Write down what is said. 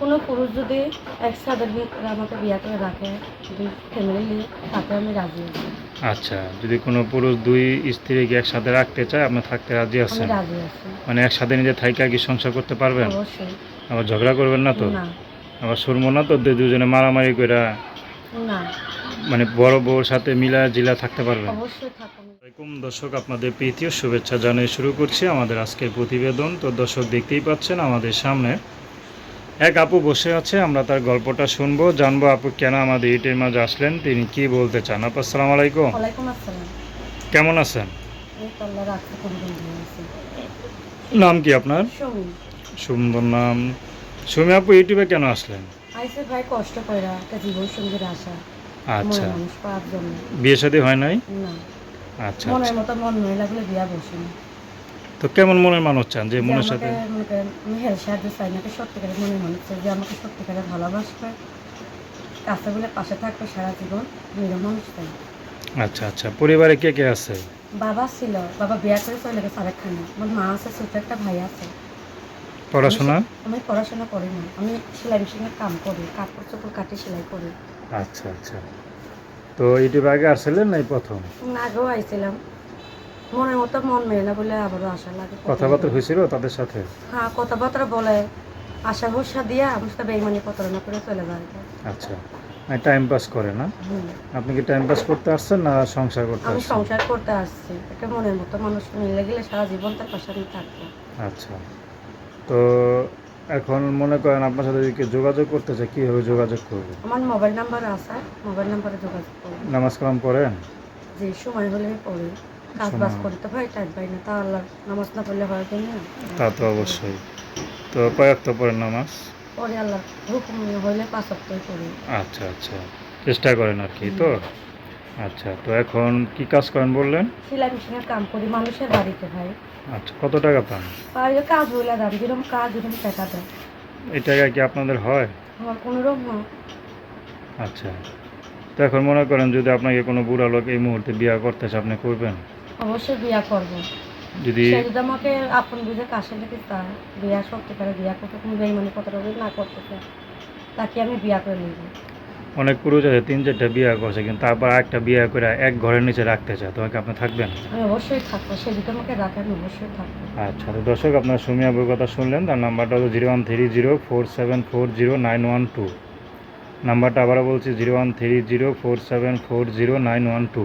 কোনো পুরুষ যদি একসাথে আমাকে বিয়ে করে রাখে দুই ফ্যামিলি নিয়ে তাতে আমি রাজি আছি। আচ্ছা যদি কোনো পুরুষ দুই স্ত্রীকে একসাথে রাখতে চায় আপনি থাকতে রাজি আমি আছেন রাজি আছি। মানে একসাথে নিজে থাইকা কি সংসার করতে পারবেন? অবশ্যই। আবার ঝগড়া করবেন না তো? না। আবার শুনব না তো? দুজনে মারামারি করে না। মানে বড় বউর সাথে মিলা জিলা থাকতে পারবেন? অবশ্যই থাকুন আসসালামাইকুম দর্শক আপনাদের প্রীতীয় শুভেচ্ছা জানিয়ে শুরু করছি আমাদের আজকের প্রতিবেদন। তো দর্শক দেখতেই পাচ্ছেন আমাদের সামনে এক আপু বসে আছে আমরা তার গল্পটা শুনব। জানব আপু কেন আমাদের ইটের মাঝে আসলেন তিনি কি বলতে চান? আপু আসসালামু আলাইকুম। ওয়ালাইকুম আসসালাম। কেমন আছেন? নাম কি আপনার? সুন্দর নাম। সুমি আপু ইউটিউবে কেন আসলেন? আইসে ভাই কষ্ট করে একটা জীবন সঙ্গীর আশা। আচ্ছা। বিয়ে শাদী হয় নাই? না। আচ্ছা মনের আচ্ছা। মতো মন নয় লাগলে বিয়া বসে না। তো কেমন মনের মানুষ চান যে মনের সাথে? হেল্প সাহায্য চাই না সত্যিকারে মনে মনে হচ্ছে যে আমাকে সত্যিকারে ভালোবাসবে। কাছে বলে পাশে থাকবে সারা জীবন এরকম মানুষ চাই আচ্ছা আচ্ছা। পরিবারে কে কে আছে? বাবা ছিল বাবা বিয়া করে চলে গেছে আরেকখানে। আমার মা আছে ছোট একটা ভাই আছে। পড়াশোনা? আমি পড়াশোনা করি না। আমি সেলাই মেশিনের কাম করি কাপড় চোপড় কাটি সেলাই করি। আচ্ছা আচ্ছা। তো ইউটিউবে আগে আসছিলেন নাই প্রথম? না আগেও আইছিলাম। মনের মতো মন মেলে না বলে আবারও আশা লাগে। কথাবার্তা হয়েছিল তাদের সাথে? হ্যাঁ কথাবার্তা বলে আশা ভরসা দিয়া আমার সাথে বেইমানি প্রতারণা করে চলে যায়। আচ্ছা টাইম পাস করে না? আপনি কি টাইম পাস করতে আসছেন না সংসার করতে আমি সংসার করতে আসছি। একটা মনের মতো মানুষ মিলে গেলে সারা জীবন তার পাশে আমি থাকব। আচ্ছা তো এখন মনে করেন আপনার সাথে যদি কেউ যোগাযোগ করতে চায় কীভাবে যোগাযোগ করবে? আমার মোবাইল নাম্বার আছে মোবাইল নাম্বারে যোগাযোগ করব। নামাজ কালাম পড়েন? যে সময় হলে পড়ি। কাজ বাজ করতে হয় টাইম পাই না তা আল্লাহ নামাজ না পড়লে হয় কি না তা তো অবশ্যই। তো কয়েক পড়েন নামাজ? পরে আল্লাহ হুকুম হইলে পাঁচ সপ্তাহ করি আচ্ছা আচ্ছা। চেষ্টা করেন আর কি তো? আচ্ছা তো এখন কি কাজ করেন বললেন? সেলাই মেশিনের কাম করি মানুষের বাড়িতে ভাই আচ্ছা কত টাকা পান? এই কাজ হইলে দাম যেরকম কাজ যেরকম টাকা দেয়। এই টাকা কি আপনাদের হয়? আমার কোনো রকম আচ্ছা। তো এখন মনে করেন যদি আপনাকে কোনো বুড়া লোক এই মুহূর্তে বিয়ে করতে চায় আপনি করবেন? অবশ্যই বিয়া করব। যদি সে যদি আমাকে আপন বুঝে কাছে লেগে চায় বিয়া সত্যিকারে বিয়া করতে কোনো বেইমানি কথা না করতে চায় তাকে আমি বিয়া করে নিব। অনেক পুরুষ আছে তিন চারটা বিয়ে করছে কিন্তু তারপর একটা বিয়ে করে এক ঘরের নিচে রাখতে চায়। তোমাকে আপনি থাকবেন? আমি অবশ্যই থাকব সে যদি আমাকে রাখে আমি অবশ্যই থাকব। আচ্ছা তো দর্শক আপনার সুমিয়া বই কথা শুনলেন তার নাম্বারটা হলো zero one three zero four seven four zero nine one two. নাম্বারটা আবারও বলছি zero one three zero four seven four zero nine one two.